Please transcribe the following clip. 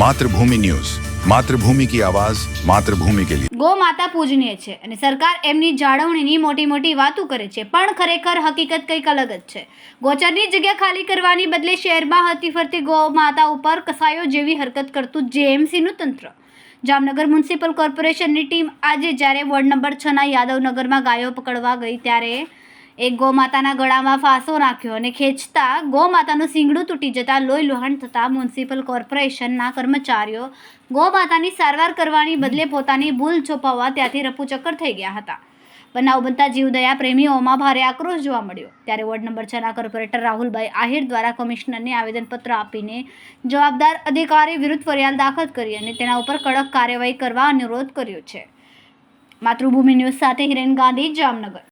Mathrubhumi news. Mathrubhumi કી આવાજ, માતૃભૂમિ કે લીએ ગો માતા પૂજનીય છે અને સરકાર એમની જાળવણીની મોટી મોટી વાતો કરે છે, પણ ખરેખર હકીકત કંઈક અલગ જ છે. ગોચરની જગ્યા ખાલી કરવાની બદલે શહેરમાં હતી ફરતી ગો માતા ઉપર કસાયો જેવી હરકત કરતું જેએમસીનું તંત્ર. જામનગર મ્યુનિસિપલ કોર્પોરેશનની ટીમ આજે જ્યારે વોર્ડ નંબર છના યાદવનગરમાં ગાયો પકડવા ગઈ ત્યારે એક ગોમાતાના ગળામાં ફાંસો નાખ્યો અને ખેંચતા ગોમાતાનું સિંગડું તૂટી જતાં લોહી લુહાણ થતાં મ્યુનિસિપલ કોર્પોરેશનના કર્મચારીઓ ગોમાતાની સારવાર કરવાની બદલે પોતાની ભૂલ છુપાવવા ત્યાંથી રફુચક્કર થઈ ગયા હતા. બનાવ બનતા જીવદયા પ્રેમીઓમાં ભારે આક્રોશ જોવા મળ્યો. ત્યારે વોર્ડ નંબર છના કોર્પોરેટર રાહુલભાઈ આહિર દ્વારા કમિશનરને આવેદનપત્ર આપીને જવાબદાર અધિકારી વિરુદ્ધ ફરિયાદ દાખલ કરી અને તેના ઉપર કડક કાર્યવાહી કરવા અનુરોધ કર્યો છે. માતૃભૂમિ ન્યૂઝ સાથે હિરેન ગાંધી, જામનગર.